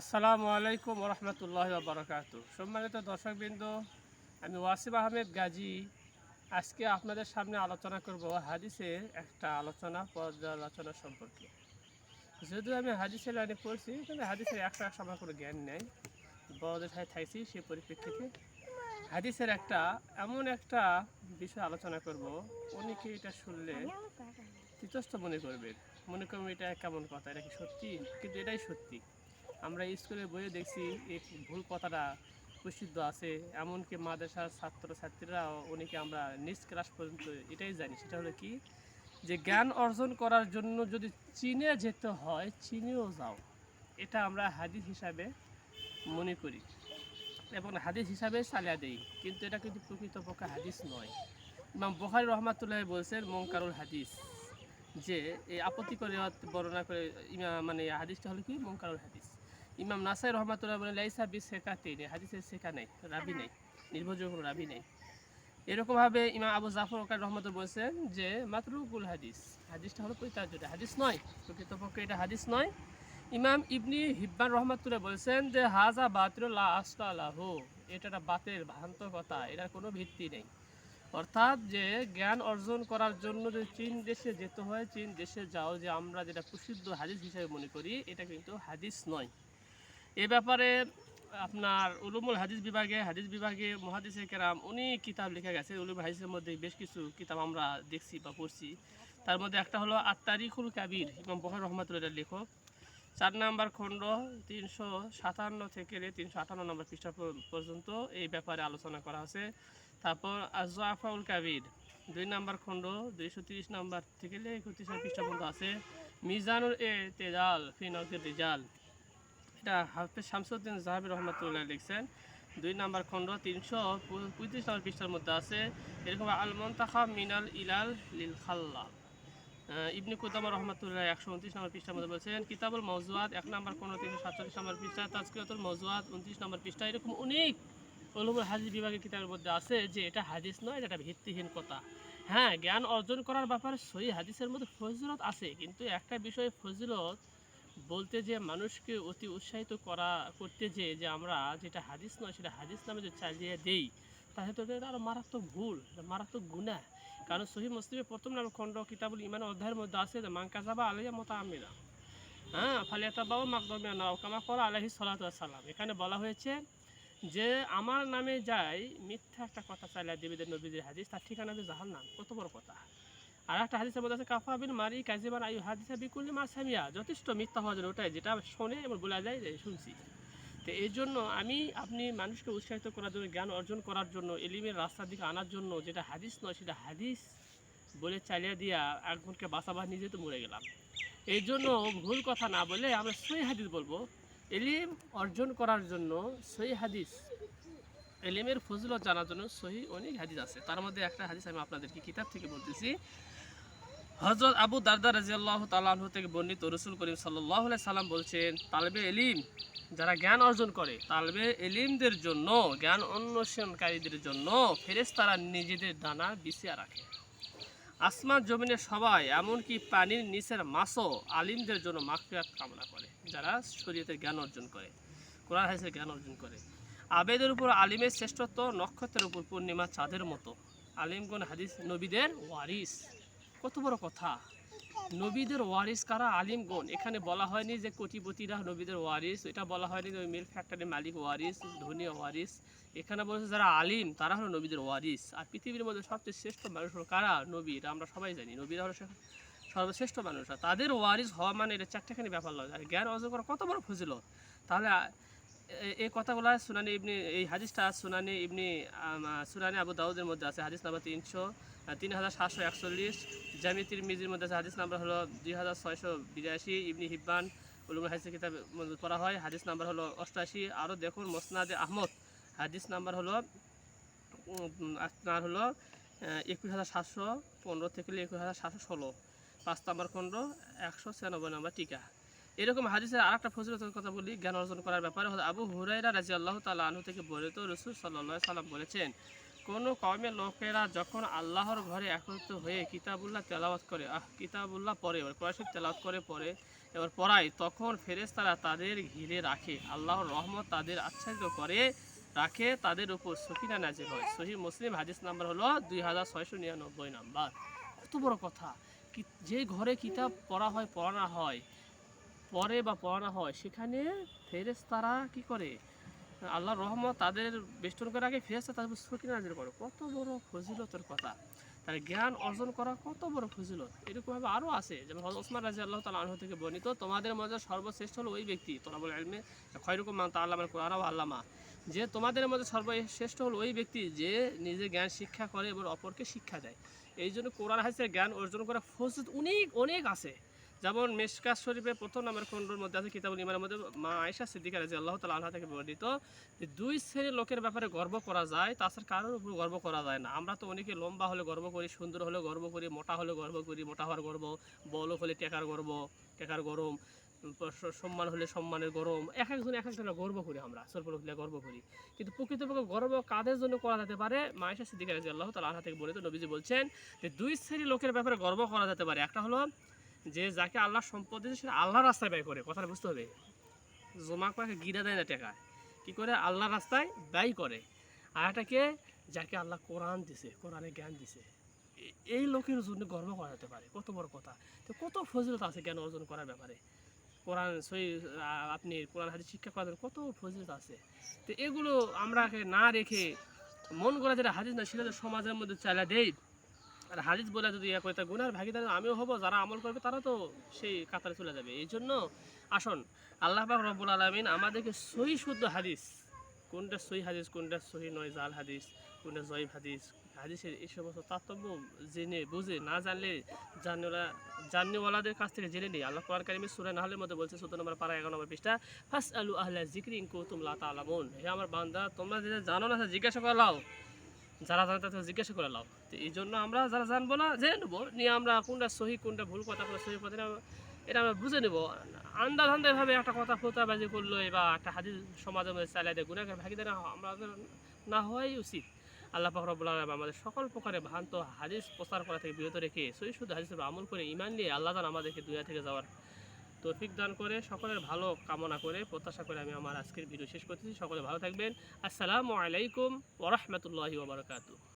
আসসালামু আলাইকুম রহমতুল্লাহ বারকাত সম্মানিত দর্শকবৃন্দ, আমি ওয়াসিম আহমেদ গাজী। আজকে আপনাদের সামনে আলোচনা করব হাদিসের একটা আলোচনা, পর্যালোচনা সম্পর্কে। যদিও আমি হাদিসের লাইনে পড়ছি, কিন্তু হাদিসের একটা আমার কোনো জ্ঞান নেই। বড়দের সাথে থাকছি সেই পরিপ্রেক্ষিতে। হাদিসের একটা এমন একটা বিষয় আলোচনা করব অনেকে এটা শুনলে তিতস্ত মনে করবেন? মনে করবেন এটা কেমন কথা, এটা কি সত্যি? কিন্তু এটাই সত্যি। আমরা স্কুলে বইয়ে দেখছি এই ভুল কথাটা প্রসিদ্ধ আছে। এমনকি মাদ্রাসার ছাত্র ছাত্রীরা অনেকে আমরা নিজ ক্লাস পর্যন্ত এটাই জানি। সেটা হলো কি? যে জ্ঞান অর্জন করার জন্য যদি চীনে যেতে হয়, চীনেও যাও। এটা আমরা হাদিস হিসাবে মনে করি। এবং হাদিস হিসাবে চালিয়ে দেই। কিন্তু এটা কিন্তু প্রকৃতপক্ষে হাদিস নয়। ইমাম বখারি রহমাতুল্লাহ বলছেন মঙ্কারুল হাদিস। যে এই আপত্তিকর রেওয়াত বর্ণনা করে মানে হাদিসটা হলো কি? মঙ্কারুল হাদিস। ইমাম নাসাই রহমাতুল্লাহ বলে লাইসা বিস শেখাতে নেই হাদিসের শেখা নেই, রাবি নেই, নির্ভরযোগ্য রাবি নেই। এরকমভাবে ইমাম আবু জাফর ওকার রহমত বলছেন যে মাতরুকুল হাদিস হাদিসটা হলো পৈতার্যটা হাদিস নয়, প্রকৃতপক্ষে এটা হাদিস নয়। ইমাম ইবনি হিব্বান রহমাতুল্লাহ বলছেন যে হাজা বাতিরুল্লাহ আসলা আলাহ এটা একটা বাতের ভ্রান্ত কথা এটার কোনো ভিত্তি নেই। অর্থাৎ যে জ্ঞান অর্জন করার জন্য যে চীন দেশে যেতে হয়, চীন দেশে যাও যে আমরা যেটা প্রসিদ্ধ হাদিস হিসেবে মনে করি, এটা কিন্তু হাদিস নয়। এ ব্যাপারে আপনার উলুমুল হাদিস বিভাগে হাদিস বিভাগে মহাদিসে কেরাম অনেক কিতাব লেখা গেছে। উলুম হাদিসের মধ্যে বেশ কিছু কিতাব আমরা দেখছি বা পড়ছি। তার মধ্যে একটা হলো আত্মারিকুল কাবির, ইমাম বহর রহমতুল্লাহ লেখক। চার নাম্বার খণ্ড, তিনশো সাতান্ন থেকে তিনশো আটান্ন নম্বর পৃষ্ঠা পর্যন্ত এই ব্যাপারে আলোচনা করা আছে। তারপর আজফাউল কাবির, দুই নাম্বার খণ্ড, দুইশো তিরিশ নাম্বার থেকে একত্রিশ পৃষ্ঠা পর্যন্ত আছে। মিজানুল এ তেজাল ফিনকের রিজাল। এটা হাফেজ শামসুদ্দিন জাহাবি রহমতুল্লাহ লিখছেন। দুই নাম্বার খণ্ড তিনশো পঁয়ত্রিশ নম্বর পৃষ্ঠার মধ্যে আছে, এরকম আল মন্তাখা মিনাল ইলাল লিল খাল্লা। ইবনে কুদামা রহমতুল্লাহ একশো উনত্রিশ নম্বর পৃষ্ঠার মধ্যে বলছেন, কিতাবুল মৌজুয়াদ এক নম্বর কোনো তিনশো সাতচল্লিশ নম্বর পৃষ্ঠা, তাজকিরাতুল মৌজুয়াদ উনত্রিশ নম্বর পৃষ্ঠা, এরকম অনেক অলুমুল হাদিস বিভাগের কিতাবের মধ্যে আছে যে এটা হাদিস নয়, এটা ভিত্তিহীন কথা। হ্যাঁ জ্ঞান অর্জন করার ব্যাপারে সহি হাদিসের মধ্যে ফজিলত আছে, কিন্তু একটা বিষয়ে ফজিলত বলতে যে মানুষকে অতি উৎসাহিত করা, করতে যে যে আমরা যেটা হাদিস নয়, সেটা হাদিস নামে যে চালিয়ে দেই তাহলে তো এটা আরও মারাত্মক ভুল মারাত্মক গুণা কারণ সহি মুসলিমের প্রথম নাম খণ্ড কিতাবুল ইমান অধ্যায়ের মধ্যে আছে যে মাংকাজাবা আলাইয়া মতা আমিরা হ্যাঁ ফালিয়াতা বাবু মাকদমিয়া নাও কামা করা আলাহি সালাম এখানে বলা হয়েছে যে, আমার নামে যাই, মিথ্যা একটা কথা চালিয়ে দেবীদের নবীদের হাদিস, তার ঠিকানা জাহান নাম কত বড় কথা। আর একটা হাদিসের মধ্যে আছে, কাফা বিন মারি কাজিবান আয়ু হাদিসা বিকুল্লি মা সামিয়া। যথেষ্ট মিথ্যা হওয়ার জন্য ওটাই, যেটা শোনে এবং বলা যায় যে শুনছি। তো এই জন্য আমি, আপনি মানুষকে উৎসাহিত করার জন্য, জ্ঞান অর্জন করার জন্য, এলিমের রাস্তার দিকে আনার জন্য যেটা হাদিস নয়, সেটা হাদিস বলে চালিয়ে দিয়া একজনকে বাঁচাবার নিজে তো মরে গেলাম। এই জন্য ভুল কথা না বলে আমরা সই হাদিস বলব। এলিম অর্জন করার জন্য সই হাদিস এলিমের ফজিলত জানার জন্য সহি অনেক হাদিস আছে। তার মধ্যে একটা হাদিস আমি আপনাদেরকে কিতাব থেকে বলতেছি। হজরত আবু দারদা রাজিয়াল্লাহ তালাহ থেকে বর্ণিত রসুল করিম সাল্লাহ সাল্লাম বলছেন, তালবে এলিম যারা জ্ঞান অর্জন করে, তালবে এলিমদের জন্য, জ্ঞান অন্বেষণকারীদের জন্য ফেরেশতারা নিজেদের দানা বিছিয়ে রাখে। আসমান জমিনের সবাই, এমনকি পানির নিচের মাছও আলিমদের জন্য মাকফিরাত কামনা করে, যারা শরীয়তের জ্ঞান অর্জন করে, কোরআন হাদিসের জ্ঞান অর্জন করে। আবেদের উপর, আলিমের শ্রেষ্ঠত্ব, নক্ষত্রের উপর পূর্ণিমা চাঁদের মতো। আলিমগণ হাদিস, নবীদের ওয়ারিস। কত বড় কথা। নবীদের ওয়ারিস কারা? আলিমগণ। এখানে বলা হয়নি যে কোটিপতিরা নবীদের ওয়ারিস। এটা বলা হয়নি যে মিল্ক ফ্যাক্টরির মালিক ওয়ারিস, ধনী ওয়ারিস। এখানে বলেছে যারা আলিম, তারা হলো নবীদের ওয়ারিস। আর পৃথিবীর মধ্যে সবচেয়ে শ্রেষ্ঠ মানুষ হলো কারা? নবী। এটা আমরা সবাই জানি। নবীরা হলো সর্বশ্রেষ্ঠ মানুষরা তাদের ওয়ারিস হওয়া মানে এটা চারটেখানি ব্যাপার নয়। আর জ্ঞান অর্জন করা কত বড় ফজিল তাহলে এই কথাগুলো সুনানি ইবনি, এই হাদিসটা সুনানি ইবনি সুনানি আবু দাউদের মধ্যে আছে। হাদিস নাম্বার তিনশো তিন হাজার সাতশো একচল্লিশ। জামিতির মিজির মধ্যে আছে। হাদিস নাম্বার হলো দুই হাজার ছয়শো বিরাশি। ইবনি হিব্বান উলুম হাদিস কিতাব পড়া হয়। হাদিস নাম্বার হলো অষ্টাশি। আরও দেখুন মোসনাদে আহমদ। হাদিস নাম্বার হলো আপনার হলো একুশ হাজার সাতশো পনেরো থেকে একুশ হাজার সাতশো ষোলো। পাঁচ নম্বর খণ্ড, একশো ছিয়ানব্বই নম্বর টিকা। এরকম হাদিসের আর একটা ফজিলতের কথা বলি, জ্ঞান অর্জন করার ব্যাপারে। হলো আবু হুরাইরা রাজি আল্লাহ তালা আনু থেকে বর্ণিত রসুল সাল্লাহ সাল্লাম বলেছেন, কোনো কমের লোকেরা যখন আল্লাহর ঘরে একত্রিত হয়ে কিতাবুল্লাহ তেলাওয়াত করে, আহ, কিতাবুল্লাহ পরে এবার কোরআন তেলাওয়াত করে পরে এবার পড়ায়, তখন ফেরেশতারা তাদের ঘিরে রাখে, আল্লাহর রহমত তাদের আচ্ছাদিত করে রাখে, তাদের উপর সকিনা নাজির হয়। সহি মুসলিম হাদিস নাম্বার হলো দুই হাজার ছয়শো নিরানব্বই নাম্বার। কত বড় কথা যে ঘরে কিতাব পড়া হয় পড়ানো হয় পড়ে বা পড়ানো হয়, সেখানে ফেরেস তারা কি করে? আল্লাহর রহমত তাদের বেষ্টন করে আগে ফেরেশতা তাদের সকিনা নাজির করে। কত বড় ফজিলতের কথা। তার জ্ঞান অর্জন করা কত বড় ফজিলত। এরকমভাবে আরও আছে। যেমন হজরত ওসমান রাজি আল্লাহ তালা আনহু থেকে বর্ণিত, তোমাদের মধ্যে সর্বশ্রেষ্ঠ হলো ওই ব্যক্তি তোরা বলে আলমে খয়রকম মান তা আল্লাহ কোরআন আল্লামা। যে তোমাদের মধ্যে সর্বশ্রেষ্ঠ হলো ওই ব্যক্তি, যে নিজে জ্ঞান শিক্ষা করে এবং অপরকে শিক্ষা দেয়। এই জন্য কোরআন হাসে জ্ঞান অর্জন করা ফজিলত অনেক অনেক আছে। যেমন মেশকাস শরীফের প্রথম নামের খণ্ডের মধ্যে আছে কিতাবুল ইমানের মধ্যে মা আয়েশা সিদ্দিকা রাজি আল্লাহ তালা আনহা থেকে বর্ণিত যে দুই শ্রেণির লোকের ব্যাপারে গর্ব করা যায়, তাছাড়া কারোর উপর গর্ব করা যায় না। আমরা তো অনেকে লম্বা হলে গর্ব করি, সুন্দর হলে গর্ব করি, মোটা হলে গর্ব করি, মোটা হওয়ার গর্ব বলক হলে টেকার গর্ব, টেকার গরম, সম্মান হলে সম্মানের গরম, এক একজন এক এক ধরনের গর্ব করি আমরা স্বল্প লোকলে গর্ব করি। কিন্তু প্রকৃতপক্ষে গর্ব কাদের জন্য করা যেতে পারে? মায়েশা সিদ্দিকা রাজি আল্লাহ তালা আনহা থেকে বর্ণিত নবীজি বলছেন যে দুই শ্রেণির লোকের ব্যাপারে গর্ব করা যেতে পারে। একটা হলো যে যাকে আল্লাহ সম্পদ দিয়েছে, সেটা আল্লাহর রাস্তায় ব্যয় করে। কথাটা বুঝতে হবে। জমা করে গিরা দেয় না টাকা? কী করে? আল্লাহ রাস্তায় ব্যয় করে। আর এটাকে যাকে আল্লাহ কোরআন দিছে, কোরআনে জ্ঞান দিছে। এই লোকের জন্য গর্ব করা যেতে পারে। কত বড় কথা। তো কত ফজিলত আছে জ্ঞান অর্জন করার ব্যাপারে। কোরআন সই আপনি কোরআন, হাদিস শিক্ষা করার কত ফজিলত আছে। তো এগুলো আমরা না রেখে মন করা যেটা হাদিস না, সেটা সমাজের মধ্যে চালা দেই। আর হাদিস বলে যদি ইয়া করে তা গুনার ভাগিদার আমিও হব, যারা আমল করবে তারা তো সেই কাতারে চলে যাবে। এই জন্য আসুন, আল্লাহ পাক রব্বুল আলমিন আমাদেরকে সহি শুদ্ধ হাদিস, কোনটা সহি হাদিস, কোনটা সহি নয় জাল হাদিস, কোনটা জয়ীব হাদিস, হাদিসের এই সমস্ত তাত্তব্য জেনে, বুঝে, না জানলে জানওয়ালা জাননেওয়ালাদের কাছ থেকে জেনে নিই আল্লাহ কোরআন কারিমের সুরা নাহলের মধ্যে বলছে, চোদ্দ নম্বর পারা এগারো নম্বর পৃষ্ঠা ফাস আলু আহলা জিক্রি ইনকু তুমলা তালামুন হে আমার বান্দা, তোমরা যেটা জানো না জিজ্ঞাসা করে লাও যারা জানে তাদের জিজ্ঞাসা করে লাও তো এই জন্য আমরা যারা জানব না, জেনে নেব। নিয়ে আমরা কোনটা সহি, কোনটা ভুল কথা, কোনটা সহি কথা, এটা- আমরা বুঝে নেব। আন্দাজ আন্দাজভাবে একটা কথা ফোতাবাজি করল বা একটা হাদিস সমাজের মধ্যে চালিয়ে দেয় গুণাকে ভাগিদার আমাদের না হওয়াই উচিত। আল্লাহ আলামিন আমাদের সকল প্রকারে ভ্রান্ত হাদিস প্রচার করা থেকে বিরত রেখে সহি হাদিসের উপর আমল করে ইমান নিয়ে আল্লাহ আমাদেরকে দুনিয়া থেকে যাওয়ার তৌফিক দান করে, সকলের ভালো কামনা করে, প্রত্যাশা করে আমি আমার আজকের ভিডিও শেষ করতেছি। সকলে ভালো থাকবেন। আসসালামু আলাইকুম ওরহমতুল্লাহি ওবরাকাতু